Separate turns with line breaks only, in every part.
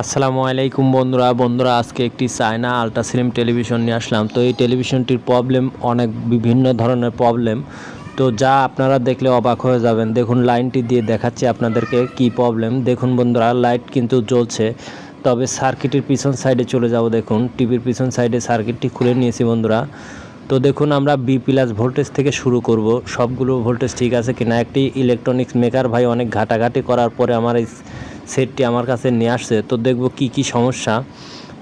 আসসালামু আলাইকুম বন্ধুরা। বন্ধুরা, আজকে একটি চায়না আলট্রা স্লিম টেলিভিশন নিয়ে আসলাম। তো এই টেলিভিশনটির প্রবলেম অনেক বিভিন্ন ধরনের প্রবলেম। তো যা আপনারা দেখলে অবাক হয়ে যাবেন। দেখুন, লাইনটি দিয়ে দেখাচ্ছি আপনাদেরকে কি প্রবলেম। দেখুন বন্ধুরা, লাইট কিন্তু জ্বলছে। তবে সার্কিটের পিছন সাইডে চলে যাব। দেখুন, টিভির পিছন সাইডে সার্কিটটি খুলে নিয়েছি বন্ধুরা। তো দেখুন, আমরা বি প্লাস ভোল্টেজ থেকে শুরু করব। সবগুলো ভোল্টেজ ঠিক আছে কিনা? একটি ইলেকট্রনিক্স মেকার ভাই অনেক ঘাটাঘাটি করার পরে আমার এই সেটটি আমার কাছে নিয়ে আসছে, তো দেখব কি কি সমস্যা।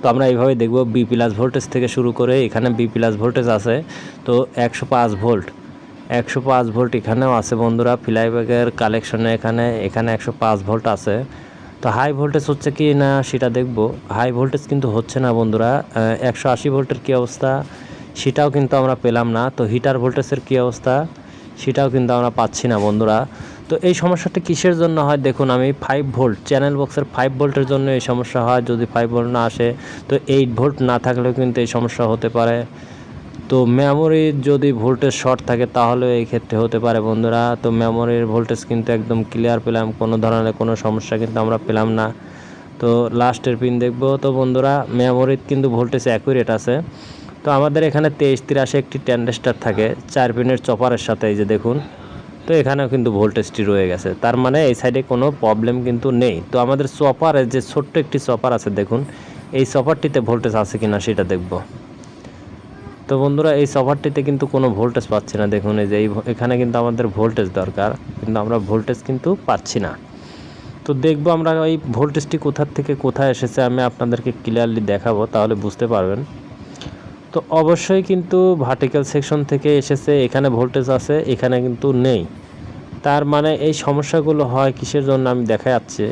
তো আমরা এইভাবে দেখব বি প্লাস ভোল্টেজ থেকে শুরু করে এখানে বি প্লাস ভোল্টেজ আছে, তো একশো পাঁচ ভোল্ট একশো পাঁচ ভোল্ট এখানেও আছে বন্ধুরা, ফ্লাইব্যাগের কালেকশনে এখানে এখানে একশো পাঁচ ভোল্ট আছে। তো হাই ভোল্টেজ হচ্ছে কি না সেটা দেখব। হাই ভোল্টেজ কিন্তু হচ্ছে না বন্ধুরা একশো আশি ভোল্টের কী অবস্থা? সেটাও কিন্তু আমরা পেলাম না, তো হিটার ভোল্টেজের কী অবস্থা? সেটাও কিন্তু আমরা পাচ্ছি না বন্ধুরা। তো এই সমস্যাটা কিসের জন্য হয়? দেখুন, আমি ফাইভ ভোল্ট চ্যানেল বক্সের ফাইভ ভোল্টের জন্য এই সমস্যা হয়। যদি ফাইভ ভোল্ট না আসে, তো এইট ভোল্ট না থাকলেও কিন্তু এই সমস্যা হতে পারে। তো মেমোরির যদি ভোল্টেজ শর্ট থাকে, তাহলে এই ক্ষেত্রে হতে পারে বন্ধুরা। তো মেমোরির ভোল্টেজ কিন্তু একদম ক্লিয়ার পেলাম। কোনো ধরনের কোনো সমস্যা কিন্তু আমরা পেলাম না। তো লাস্টের পিন দেখব। তো বন্ধুরা মেমোরির কিন্তু ভোল্টেজ অ্যাকুরেট আছে। তো আমাদের এখানে তেইশ তিরাশি একটি ট্যান্ডেস্টার থাকে। চার পিনের চপারের সাথে এই যে দেখুন। তো এখানেও কিন্তু ভোল্টেজটি রয়ে গেছে। তার মানে এই সাইডে কোনো প্রবলেম কিন্তু নেই। তো আমাদের চপারের যে ছোট্ট একটি চপার আছে, দেখুন, এই চপারটিতে ভোল্টেজ আছে কি না সেটা দেখব। তো বন্ধুরা, এই সফারটিতে কিন্তু কোনো ভোল্টেজ পাচ্ছি না। দেখুন, এই যে এই এখানে কিন্তু আমাদের ভোল্টেজ দরকার, কিন্তু আমরা ভোল্টেজ কিন্তু পাচ্ছি না। তো দেখব আমরা এই ভোল্টেজটি কোথার থেকে কোথায় এসেছে, আমি আপনাদেরকে ক্লিয়ারলি দেখাবো, তাহলে বুঝতে পারবেন। তো অবশ্যই কিন্তু ভার্টিক্যাল সেকশন থেকে এসেছে, এখানে ভোল্টেজ আছে, এখানে কিন্তু নেই। তার মানে এই সমস্যাগুলো হয় কিসের জন্য আমি দেখা যাচ্ছে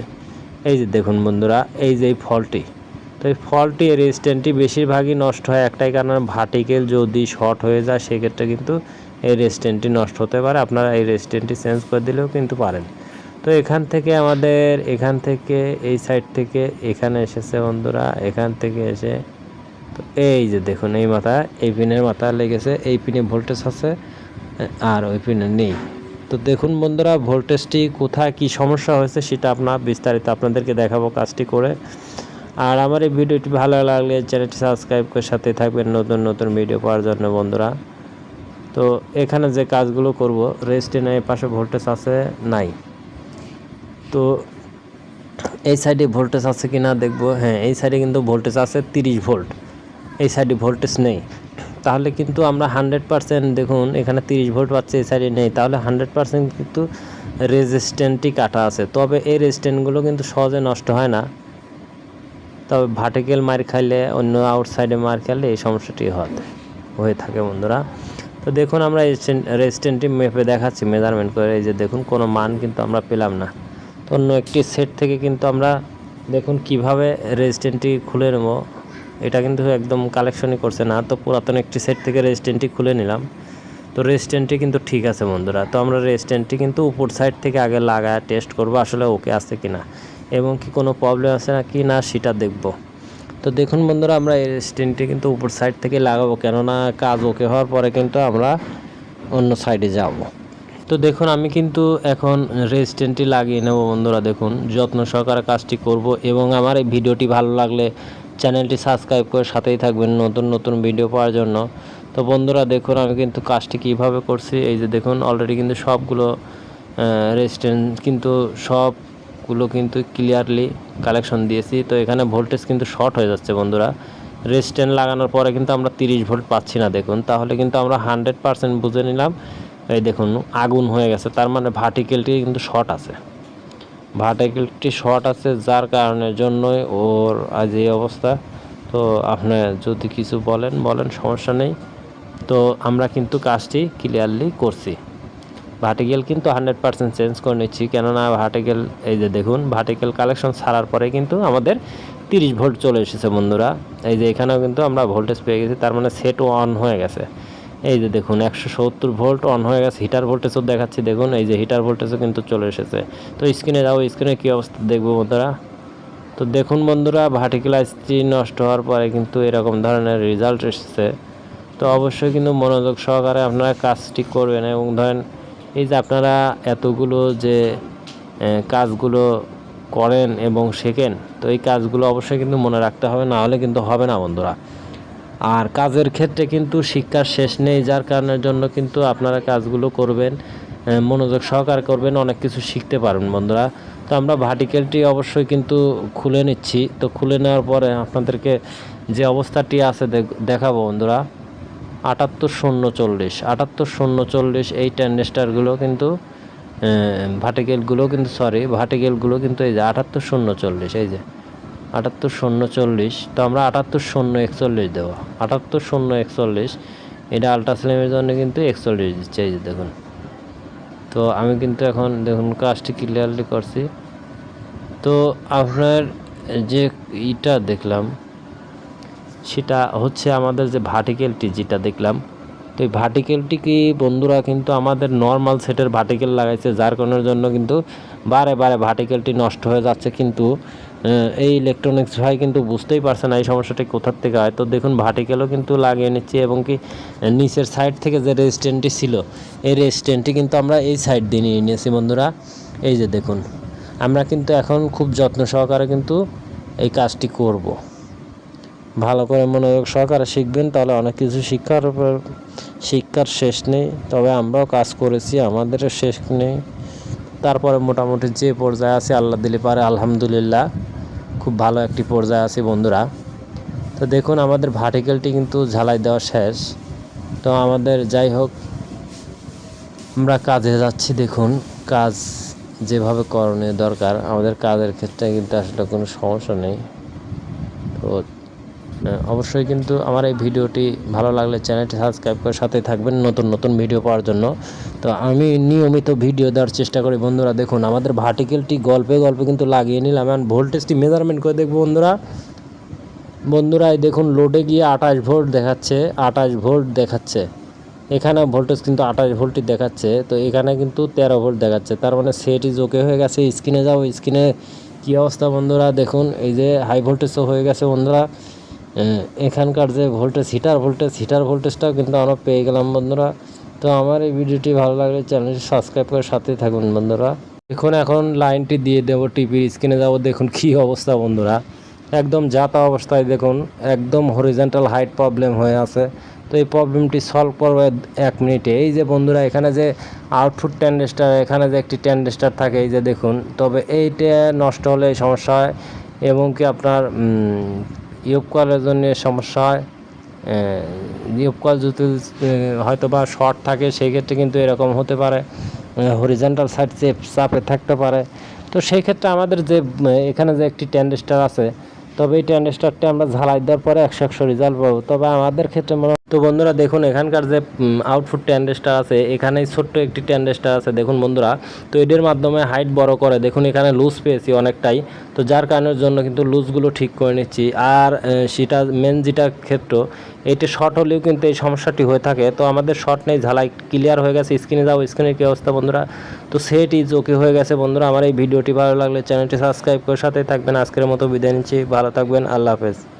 এই যে দেখুন বন্ধুরা, এই যে এই ফলটি তো এই ফলটি রেজিস্ট্যান্টটি বেশিরভাগই নষ্ট হয় একটাই কারণ ভার্টিক্যাল যদি শর্ট হয়ে যায়, সেক্ষেত্রে কিন্তু এই রেজিস্ট্যান্টটি নষ্ট হতে পারে। আপনারা এই রেজিস্ট্যান্টটি চেঞ্জ করে দিলেও কিন্তু পারেন। তো এখান থেকে আমাদের, এখান থেকে, এই সাইড থেকে, এখানে এসেছে বন্ধুরা, এখান থেকে এসে এই যে দেখুন, এই মাথা, এই পিনের মাথা লেগেছে, এই পিনে ভোল্টেজ আছে, আর ওই পিনে নেই। তো দেখুন বন্ধুরা ভোল্টেজটি কোথায়, কি সমস্যা হয়েছে সেটা আপনার বিস্তারিত আপনাদেরকে দেখাবো কাজটি করে। আর আমার এই ভিডিওটি ভালো লাগলে চ্যানেলটি সাবস্ক্রাইব করে সাথে থাকবেন নতুন নতুন ভিডিও পাওয়ার জন্য বন্ধুরা। তো এখানে যে কাজগুলো করব রেস্টেনে এই পাশে ভোল্টেজ আছে, নাই। তো এই সাইডে ভোল্টেজ আছে কি না দেখব। হ্যাঁ এই সাইডে কিন্তু ভোল্টেজ আছে তিরিশ ভোল্ট এই সাইডে ভোল্টেজ নেই। তাহলে কিন্তু আমরা হান্ড্রেড পারসেন্ট দেখুন, এখানে তিরিশ ভোল্ট পাচ্ছে, এই সাইডে নেই। তাহলে হান্ড্রেড পারসেন্ট কিন্তু রেজিস্ট্যান্টই কাটা আছে। তবে এই রেজিস্ট্যান্টগুলো কিন্তু সহজে নষ্ট হয় না। তবে ভার্টিক্যাল মার খাইলে, অন্য আউটসাইডে মার খেলে এই সমস্যাটি হয়, হয়ে থাকে বন্ধুরা। তো দেখুন আমরা রেজিস্ট্যান্টটি মেপে দেখাচ্ছি মেজারমেন্ট করে। এই যে দেখুন, কোনো মান কিন্তু আমরা পেলাম না। তো অন্য একটি সেট থেকে কিন্তু আমরা দেখুন কীভাবে রেজিস্ট্যান্টটি খুলে নেব। এটা কিন্তু একদম কালেকশনই করছে না। তো পুরাতন একটি সেট থেকে রেজিস্ট্যান্টটি খুলে নিলাম। তো রেজিস্ট্যান্টটি কিন্তু ঠিক আছে বন্ধুরা। তো আমরা রেজিস্ট্যান্টটি কিন্তু উপর সাইড থেকে আগে লাগায় টেস্ট করব আসলে ওকে আছে কি না এবং কি কোনো প্রবলেম আছে না কি না সেটা দেখব। তো দেখুন বন্ধুরা, আমরা এই রেজিস্ট্যান্টটি কিন্তু উপর সাইড থেকে লাগাবো। কেননা কাজ ওকে হওয়ার পরে কিন্তু আমরা অন্য সাইডে যাব। তো দেখুন, আমি কিন্তু এখন রেজিস্ট্যান্টটি লাগিয়ে নেব বন্ধুরা। দেখুন, যত্ন সহকারে কাজটি করব এবং আমার এই ভিডিওটি ভালো লাগলে চ্যানেলটি সাবস্ক্রাইব করে সাথেই থাকবেন নতুন নতুন ভিডিও পাওয়ার জন্য। তো বন্ধুরা, দেখুন আমি কিন্তু কাজটি কীভাবে করছি। এই যে দেখুন অলরেডি কিন্তু সবগুলো রেজিস্ট্যান্ট কিন্তু সবগুলো কিন্তু ক্লিয়ারলি কালেকশন দিয়েছি। তো এখানে ভোল্টেজ কিন্তু শর্ট হয়ে যাচ্ছে বন্ধুরা। রেজিস্ট্যান্ট লাগানোর পরে কিন্তু আমরা তিরিশ ভোল্ট পাচ্ছি না, দেখুন। তাহলে কিন্তু আমরা হান্ড্রেড পারসেন্ট বুঝে নিলাম। এই দেখুন, আগুন হয়ে গেছে। তার মানে ভার্টিক্যালটি কিন্তু শর্ট আছে। ভার্টিক্যালটি শর্ট আছে, যার কারণের জন্যই ওর আজ এই অবস্থা। তো আপনি যদি কিছু বলেন বলেন, সমস্যা নেই। তো আমরা কিন্তু কাজটি ক্লিয়ারলি করছি। ভার্টিক্যাল কিন্তু হান্ড্রেড পার্সেন্ট চেঞ্জ করে নিচ্ছি, কেননা ভার্টিক্যাল এই যে দেখুন ভার্টিক্যাল কালেকশন ছাড়ার পরে কিন্তু আমাদের তিরিশ ভোল্ট চলে এসেছে বন্ধুরা। এই যে এখানেও কিন্তু আমরা ভোল্টেজ পেয়ে গেছি, তার মানে সেট অন হয়ে গেছে। এই যে দেখুন, একশো সত্তর ভোল্ট অন হয়ে গেছে হিটার ভোল্টেজও দেখাচ্ছি, দেখুন, এই যে হিটার ভোল্টেজও কিন্তু চলে এসেছে। তো স্ক্রিনে যাব স্ক্রিনে কী অবস্থা দেখব বন্ধুরা? তো দেখুন বন্ধুরা ভার্টিক্যাল আইসটি নষ্ট হওয়ার পরে কিন্তু এরকম ধরনের রেজাল্ট এসেছে। তো অবশ্যই কিন্তু মনোযোগ সহকারে আপনারা কাজটি করবেন এবং ধরেন, এই যে আপনারা এতগুলো যে কাজগুলো করেন এবং শেখেন, তো এই কাজগুলো অবশ্যই কিন্তু মনে রাখতে হবে, না হলে কিন্তু হবে না বন্ধুরা। আর কাজের ক্ষেত্রে কিন্তু শিক্ষার শেষ নেই, যার কারণের জন্য কিন্তু আপনারা কাজগুলো করবেন মনোযোগ সহকার করবেন, অনেক কিছু শিখতে পারবেন বন্ধুরা। তো আমরা ভার্টিক্যালটি অবশ্যই কিন্তু খুলে নিচ্ছি। তো খুলে নেওয়ার পরে আপনাদেরকে যে অবস্থাটি আছে দেখাবো বন্ধুরা। আটাত্তর শূন্য চল্লিশ, আটাত্তর শূন্য চল্লিশ এই টেন্ডেস্টারগুলো কিন্তু ভার্টিক্যালগুলো কিন্তু সরি ভার্টিক্যালগুলো কিন্তু এই যে আটাত্তর শূন্য চল্লিশ, এই যে। আটাত্তর শূন্য চল্লিশ। তো আমরা আটাত্তর শূন্য একচল্লিশ দেবো। আটাত্তর শূন্য একচল্লিশ, এটা আলট্রাসিলেমের জন্য কিন্তু একচল্লিশ দিচ্ছে এই যে দেখুন। তো আমি কিন্তু এখন, দেখুন, কাজটি ক্লিয়ারলি করছি। তো আপনার যে ইটা দেখলাম, সেটা হচ্ছে আমাদের যে ভার্টিক্যালটি যেটা দেখলাম, তো এই ভার্টিক্যালটি কি বন্ধুরা কিন্তু আমাদের নর্মাল সেটের ভার্টিক্যাল লাগাইছে, যার কারণের জন্য কিন্তু বারে বারে ভার্টিক্যালটি নষ্ট হয়ে যাচ্ছে কিন্তু এই ইলেকট্রনিক্স ভাই কিন্তু বুঝতেই পারছে না এই সমস্যাটি কোথার থেকে হয় তো দেখুন ভার্টিক্যালও কিন্তু লাগিয়ে নিচ্ছি এবং কি নিচের সাইড থেকে যে রেজিস্ট্যান্টটি ছিল, এই রেজিস্ট্যান্টটি কিন্তু আমরা এই সাইড দিয়ে নিয়ে নিয়েছি বন্ধুরা। এই যে দেখুন, আমরা কিন্তু এখন খুব যত্ন সহকারে কিন্তু এই কাজটি করব। ভালো করে মনোযোগ সহকারে শিখবেন, তাহলে অনেক কিছু শিক্ষার শিক্ষার শেষ নেই। তবে আমরাও কাজ করেছি, আমাদেরও শেষ নেই। তারপরে মোটামুটি যে পর্যায়ে আছে, আল্লাহ দিলে পারে, আলহামদুলিল্লাহ। খুব ভালো একটি পর্যায়ে আছে বন্ধুরা। তো দেখুন, আমাদের ভার্টিক্যালটি কিন্তু ঝালাই দেওয়া শেষ। তো আমাদের যাই হোক, আমরা কাজে যাচ্ছি, দেখুন। কাজ যেভাবে করণীয় দরকার, আমাদের কাজের ক্ষেত্রে কিন্তু আসলে কোনো সমস্যা নেই। তো অবশ্যই কিন্তু আমার এই ভিডিওটি ভালো লাগলে চ্যানেলটি সাবস্ক্রাইব করে সাথে থাকবেন নতুন নতুন ভিডিও পাওয়ার জন্য। তো আমি নিয়মিত ভিডিও দেওয়ার চেষ্টা করি বন্ধুরা, দেখুন আমাদের ভার্টিক্যালটি গল্পে গল্পে কিন্তু লাগিয়ে নিলাম। এখন ভোল্টেজটি মেজারমেন্ট করে দেখব বন্ধুরা। বন্ধুরা দেখুন লোডে গিয়ে আঠাশ ভোল্ট দেখাচ্ছে, আঠাশ ভোল্ট দেখাচ্ছে। এখানে ভোল্টেজ কিন্তু আঠাশ ভোল্টই দেখাচ্ছে, তো এখানে কিন্তু তেরো ভোল্ট দেখাচ্ছে। তার মানে সেটই জোকে হয়ে গেছে স্ক্রিনে যাও স্ক্রিনে কী অবস্থা বন্ধুরা? দেখুন, এই যে হাই ভোল্টেজও হয়ে গেছে বন্ধুরা। এখানকার যে ভোল্টেজ হিটার ভোল্টেজ হিটার ভোল্টেজটাও কিন্তু আমরা পেয়ে গেলাম বন্ধুরা। তো আমার এই ভিডিওটি ভালো লাগলে চ্যানেলটি সাবস্ক্রাইব করে সাথেই থাকুন বন্ধুরা। দেখুন, এখন লাইনটি দিয়ে দেবো টিভির স্ক্রিনে যাব, দেখুন কী অবস্থা বন্ধুরা। একদম যাতা অবস্থায় দেখুন, একদম হরিজেন্টাল হাইট প্রবলেম হয়ে আছে। তো এই প্রবলেমটি সলভ করবে এক মিনিটে। এই যে বন্ধুরা, এখানে যে আউটফুট ট্যান্ডেস্টার এখানে যে একটি ট্যান্ডেস্টার থাকে, এই যে দেখুন। তবে এইটা নষ্ট হলে সমস্যা হয়, এবং কি আপনার কলের জন্য সমস্যা হয়। কল যদি হয়তো বা শর্ট থাকে, সেই ক্ষেত্রে কিন্তু এরকম হতে পারে। হরিজেন্টাল সাইড চেপ চাপে থাকতে পারে। তো সেই ক্ষেত্রে আমাদের যে এখানে যে একটি ট্যান্ডেস্টার আছে, তবে এই ট্যান্ডেস্টারটি আমরা ঝালাই দেওয়ার পরে একশো একশো রেজাল্ট পাবো। তবে আমাদের ক্ষেত্রে মনে তো বন্ধুরা দেখুন, এখানকার যে আউটপুট ট্যান্ডেস্টার আছে, এখানেই ছোট্ট একটি ট্যান্ডেস্টার আছে, দেখুন বন্ধুরা। তো এটির মাধ্যমে হাইট বড় করে, দেখুন এখানে লুজ পেয়েছি অনেকটাই। তো যার কারণের জন্য কিন্তু লুজগুলো ঠিক করে নিচ্ছি। আর সেটা মেন যেটা ক্ষেত্র, এটি শর্ট হলেও কিন্তু এই সমস্যাটি হয়ে থাকে। তো আমাদের শর্ট নেই, ঝালাই ক্লিয়ার হয়ে গেছে স্ক্রিনে যাও স্ক্রিনের কী অবস্থা বন্ধুরা? তো সেট ওকে হয়ে গেছে বন্ধুরা। আমার এই ভিডিওটি ভালো লাগলে চ্যানেলটি সাবস্ক্রাইব করে সাথেই থাকবেন। আজকের মতো বিদায় নিচ্ছি। ভালো থাকবেন। আল্লাহ হাফেজ।